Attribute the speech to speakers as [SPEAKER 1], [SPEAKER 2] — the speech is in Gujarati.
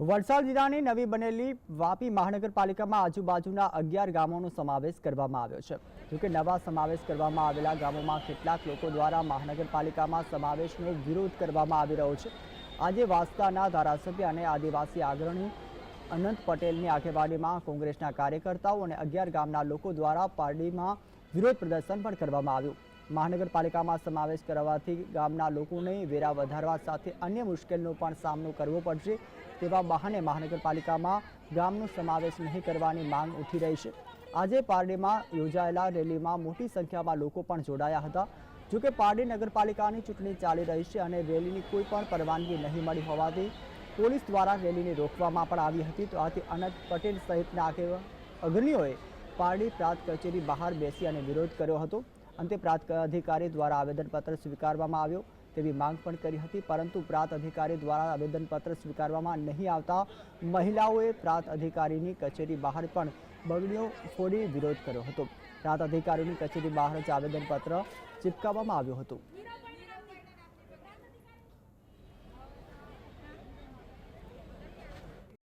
[SPEAKER 1] વલસાડ જિલ્લાની નવી બનેલી વાપી મહાનગરપાલિકામાં આજુબાજુના અગિયાર ગામોનો સમાવેશ કરવામાં આવ્યો છે. જોકે નવા સમાવેશ કરવામાં આવેલા ગામોમાં કેટલાક લોકો દ્વારા મહાનગરપાલિકામાં સમાવેશનો વિરોધ કરવામાં આવી રહ્યો છે. આજે વાંસદાના ધારાસભ્ય અને આદિવાસી આગ્રણી અનંત પટેલની આગેવાનીમાં કોંગ્રેસના કાર્યકર્તાઓ અને અગિયાર ગામના લોકો દ્વારા પારડીમાં વિરોધ પ્રદર્શન પણ કરવામાં આવ્યું. મહાનગરપાલિકામાં સમાવેશ કરવાથી ગામના લોકોને વેરા વધારવા સાથે અન્ય મુશ્કેલીનો પણ સામનો કરવો પડશે તેવા બહાને મહાનગરપાલિકામાં ગામનો સમાવેશ નહીં કરવાની માંગ ઉઠી રહી છે. આજે પારડીમાં યોજાયેલા રેલીમાં મોટી સંખ્યામાં લોકો પણ જોડાયા હતા. જોકે પારડી નગરપાલિકાની ચૂંટણી ચાલી રહી છે અને રેલીની કોઈ પણ પરવાનગી નહીં મળી હોવાથી પોલીસ દ્વારા રેલીને રોકવામાં પણ આવી હતી. તો આથી અનંત પટેલ સહિતના આગેવા અગ્રણીઓએ પારડી પ્રાંત કચેરી બહાર બેસી અને વિરોધ કર્યો હતો. અંતે પ્રાંત અધિકારી દ્વારા આવેદનપત્ર સ્વીકારવામાં આવ્યો તેવી માંગ પણ કરી હતી, પરંતુ પ્રાંત અધિકારી દ્વારા આવેદનપત્ર સ્વીકારવામાં નહીં આવતા મહિલાઓએ પ્રાંત અધિકારીની કચેરી બહાર પણ બગડીઓ ફોડી વિરોધ કર્યો હતો. પ્રાંત અધિકારીની કચેરી બહાર જ આવેદનપત્ર ચિપકાવવામાં આવ્યું હતું.